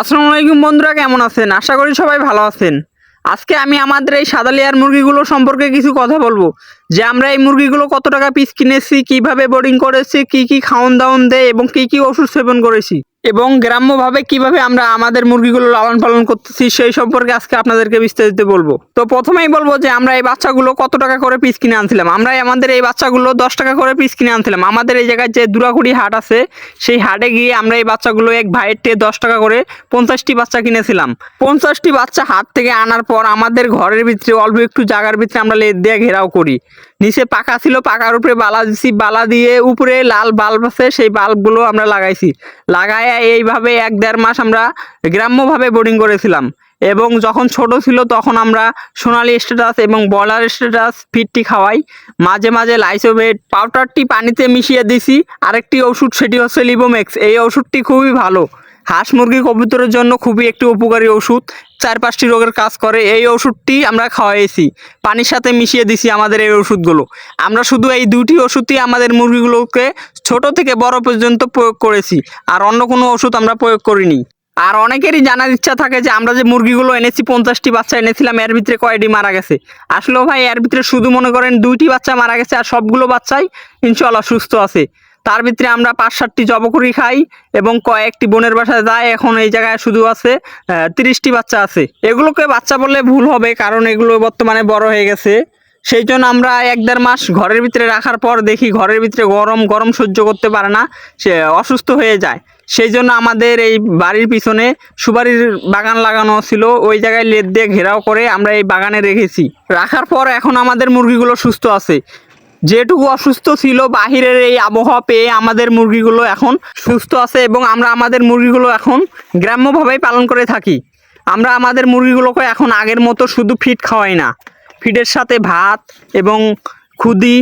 আসসালামু আলাইকুম বন্ধুরা, কেমন আছেন? আশা করি সবাই ভালো আছেন। আজকে আমি আমাদের এই সাদালিয়ার মুরগিগুলো সম্পর্কে কিছু কথা বলব, যে আমরা এই মুরগিগুলো কত টাকা পিস কিনেছি, কীভাবে বোর্ডিং করেছি, কি কি খাওয়ান দাওয়ন দেয় এবং কি কি ওষুধ সেবন করেছি। এবং গ্রাম্যভাবে কীভাবে আমরা আমাদের মুরগিগুলো লালন পালন করতেছি সেই সম্পর্কে আজকে আপনাদেরকে বিস্তারিত বলব। তো প্রথমেই বলব যে আমরা এই বাচ্চাগুলো কত টাকা করে পিস কিনে আনছিলাম। আমরা আমাদের এই বাচ্চাগুলো দশ টাকা করে পিস কিনে আনছিলাম। আমাদের এই জায়গায় যে দুরাকুড়ি হাট আছে, সেই হাটে গিয়ে আমরা এই বাচ্চাগুলো এক ভাইয়ের থেকে দশ টাকা করে পঞ্চাশটি বাচ্চা কিনেছিলাম। পঞ্চাশটি বাচ্চা হাট থেকে আনার পর আমাদের ঘরের ভিতরে, অল্প একটু জায়গার ভিতরে আমরা লেদ দিয়ে ঘেরাও করি। নিচে পাকা ছিল, পাকার উপরে বালা দিছি, বালা দিয়ে উপরে লাল বাল্ব আছে, সেই বাল্বগুলো আমরা লাগাইছি। লাগায় এইভাবে এক দেড় মাস আমরা গ্রাম্যভাবে বোর্ডিং করেছিলাম। এবং যখন ছোট ছিল তখন আমরা সোনালি স্ট্যাটাস এবং বলার স্ট্যাটাস ফিটটি খাওয়াই। মাঝে মাঝে লাইসোভেট পাউডারটি পানিতে মিশিয়ে দিছি। আরেকটি ওষুধ সেটি হচ্ছে লিবোমেক্স এই ওষুধটি খুবই ভালো। হাঁস মুরগি কবুতরের জন্য খুবই একটি উপকারী ওষুধ। চার পাঁচটি রোগের কাজ করে। এই ওষুধটি আমরা খাওয়াইছি। পানির সাথে মিশিয়ে দিছি আমাদের এই ওষুধগুলো। আমরা শুধু এই দুটি ওষুধই আমাদের মুরগিগুলোকে ছোট থেকে বড় পর্যন্ত প্রয়োগ করেছি। আর অন্য কোনো ওষুধ আমরা প্রয়োগ করিনি। আর অনেকেরই জানার ইচ্ছা থাকে যে, আমরা যে মুরগিগুলো এনেছি, পঞ্চাশটি বাচ্চা এনেছিলাম, এর ভিতরে কয়টি মারা গেছে? আসলেও ভাই, এর ভিতরে শুধু মনে করেন দুইটি বাচ্চা মারা গেছে, আর সবগুলো বাচ্চাই ইনশাল্লাহ সুস্থ আছে। তার ভিতরে আমরা পাঁচ সাতটি জবকরি খাই এবং কয়েকটি বোনের বাসায় যায়। এখন এই জায়গায় শুধু আছে তিরিশটি বাচ্চা আছে। এগুলোকে বাচ্চা বললে ভুল হবে কারণ এগুলো বর্তমানে বড় হয়ে গেছে। সেই জন্য আমরা এক দেড় মাস ঘরের ভিতরে রাখার পর দেখি ঘরের ভিতরে গরম গরম সহ্য করতে পারে না, সে অসুস্থ হয়ে যায়। সেই জন্য আমাদের এই বাড়ির পিছনে সুপারির বাগান লাগানো ছিল, ওই জায়গায় লেদ দিয়ে ঘেরাও করে আমরা এই বাগানে রেখেছি। রাখার পর এখন আমাদের মুরগিগুলো সুস্থ আছে। যেটুকু অসুস্থ ছিল, বাহিরের এই আবহাওয়া পেয়ে আমাদের মুরগিগুলো এখন সুস্থ আছে এবং আমরা আমাদের মুরগিগুলো এখন গ্রাম্যভাবেই পালন করে থাকি। আমরা আমাদের মুরগিগুলোকে এখন আগের মতো শুধু ফিট খাওয়াই না। ফিটের সাথে ভাত এবং খুদি,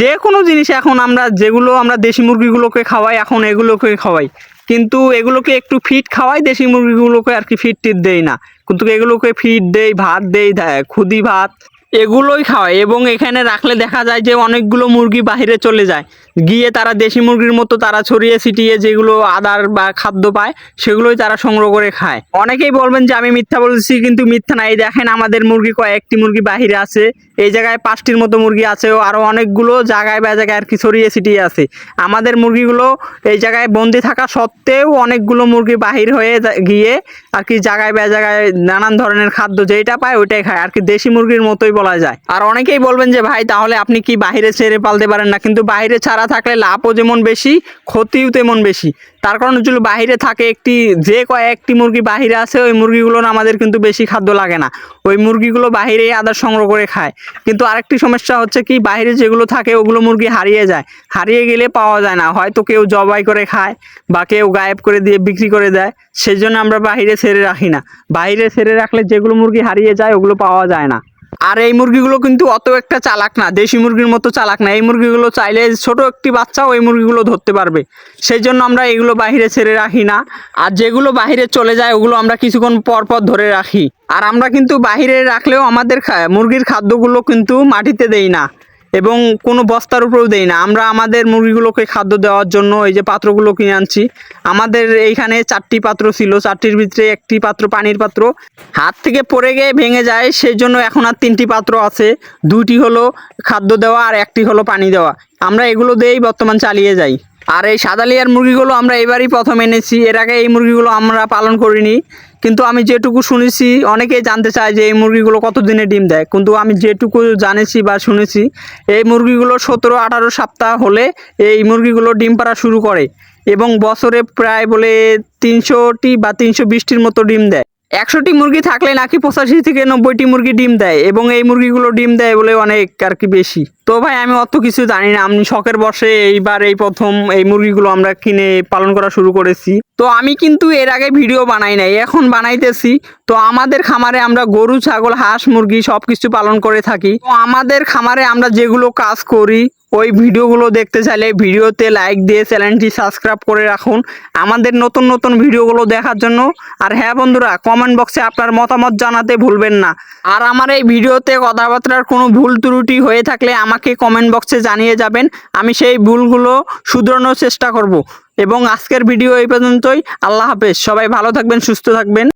যে কোনো জিনিস এখন আমরা, যেগুলো আমরা দেশি মুরগিগুলোকে খাওয়াই, এখন এগুলোকে খাওয়াই। কিন্তু এগুলোকে একটু ফিট খাওয়াই, দেশি মুরগিগুলোকে আর কি ফিট টিট দেই না। কিন্তু এগুলোকে ফিট দেই, ভাত দেই খুদি ভাত এগুলোই খাওয়ায় এবং এখানে রাখলে দেখা যায় যে অনেকগুলো মুরগি বাহিরে চলে যায়। গিয়ে তারা দেশি মুরগির মতো তারা ছড়িয়ে ছিটিয়ে যেগুলো আদার বা খাদ্য পায়, সেগুলোই তারা সংগ্রহ করে খায়। অনেকেই বলবেন যে, আমি মিথ্যা বলছি, কিন্তু মিথ্যা নাই। দেখেন আমাদের মুরগি কয়েকটি মুরগি বাহিরে আছে। এই জায়গায় পাঁচটির মতো মুরগি আছে ও আরও অনেকগুলো জায়গায় বা জায়গায় আর কি ছড়িয়ে ছিটিয়ে আছে। আমাদের মুরগিগুলো এই জায়গায় বন্দি থাকা সত্ত্বেও অনেকগুলো মুরগি বাহির হয়ে গিয়ে আর কি জায়গায় বা জায়গায় নানান ধরনের খাদ্য যেটা পায় ওইটাই খায়। আর কি দেশি মুরগির মতোই বলা যায়। আর অনেকেই বলবেন যে, ভাই, তাহলে আপনি কি বাইরে ছেড়ে পালতে পারেন না? কিন্তু বাইরে ছাড়া থাকলে লাভও যেমন বেশি, ক্ষতিও তেমন বেশি। তার কারণ হচ্ছিল বাইরে থাকে একটি, যে কয়েকটি মুরগি বাহিরে আছে, ওই মুরগিগুলোর আমাদের কিন্তু বেশি খাদ্য লাগে না। ওই মুরগিগুলো বাহিরেই আদার সংগ্রহ করে খায়। কিন্তু আরেকটি সমস্যা হচ্ছে কি বাইরে যেগুলো থাকে, ওগুলো মুরগি হারিয়ে যায়। হারিয়ে গেলে পাওয়া যায় না। হয়তো কেউ জবাই করে খায় বা কেউ গায়েব করে দিয়ে বিক্রি করে দেয়। সেই জন্য আমরা বাইরে ছেড়ে রাখি না। বাইরে ছেড়ে রাখলে যেগুলো মুরগি হারিয়ে যায়, ওগুলো পাওয়া যায় না। আর এই মুরগিগুলো কিন্তু অত একটা চালাক না, দেশি মুরগির মতো চালাক না। এই মুরগিগুলো চাইলে ছোট একটি বাচ্চাও এই মুরগিগুলো ধরতে পারবে। সেই জন্য আমরা এগুলো বাহিরে ছেড়ে রাখি না। আর যেগুলো বাহিরে চলে যায়, ওগুলো আমরা কিছুক্ষণ পর পর ধরে রাখি। আর আমরা কিন্তু বাহিরে রাখলেও আমাদের মুরগির খাদ্যগুলো কিন্তু মাটিতে দেই না। এবং কোনো বস্তার উপরেও দেই না। আমরা আমাদের মুরগিগুলোকে খাদ্য দেওয়ার জন্য এই যে পাত্রগুলো কিনে আনছি। আমাদের এইখানে চারটি পাত্র ছিল। চারটির ভিতরে একটি পাত্র পানির পাত্র। হাত থেকে পড়ে গিয়ে ভেঙে যায় সেই জন্য এখন আর তিনটি পাত্র আছে। দুইটি হলো খাদ্য দেওয়া আর একটি হলো পানি দেওয়া। আমরা এগুলো দিয়েই বর্তমান চালিয়ে যাই। আর এই সাদালিয়ার মুরগিগুলো আমরা এবারই প্রথম এনেছি। এর আগে এই মুরগিগুলো আমরা পালন করিনি। কিন্তু আমি যেটুকু শুনেছি অনেকেই জানতে চায় যে এই মুরগিগুলো কত দিনে ডিম দেয়। কিন্তু আমি যেটুকু জানেছি বা শুনেছি, এই মুরগিগুলো সতেরো আঠারো সপ্তাহ হলে এই মুরগিগুলো ডিম পাড়া শুরু করে এবং বছরে প্রায় বলে তিনশোটি বা তিনশো বিশটির মতো ডিম দেয়। একশোটি মুরগি থাকলে নাকি পঁচাশি থেকে নব্বইটি মুরগি ডিম দেয় এবং এই মুরগিগুলো ডিম দেয় বলে অনেক আর কি বেশি। তো ভাই, আমি অত কিছু জানি না। আমি শখের বসে এইবার এই প্রথম এই মুরগিগুলো আমরা কিনে পালন করা শুরু করেছি। তো আমি কিন্তু এর আগে ভিডিও বানাই নাই, এখন বানাইতেছি। তো আমাদের খামারে আমরা গরু, ছাগল, হাঁস, মুরগি সব কিছু পালন করে থাকি। তো আমাদের খামারে আমরা যেগুলো কাজ করি ওই ভিডিওগুলো দেখতে চাইলে ভিডিওতে লাইক দিয়ে চ্যানেলটি সাবস্ক্রাইব করে রাখুন। আমাদের নতুন নতুন ভিডিওগুলো দেখার জন্য। আর হ্যাঁ বন্ধুরা কমেন্ট বক্সে আপনার মতামত জানাতে ভুলবেন না। আর আমার এই ভিডিওতে কথাবার্তার কোনো ভুল ত্রুটি হয়ে থাকলে আমাকে কমেন্ট বক্সে জানিয়ে যাবেন। আমি সেই ভুলগুলো শুধরানোর চেষ্টা করব। এবং আজকের ভিডিও এই পর্যন্তই। আল্লাহ হাফেজ। সবাই ভালো থাকবেন, সুস্থ থাকবেন।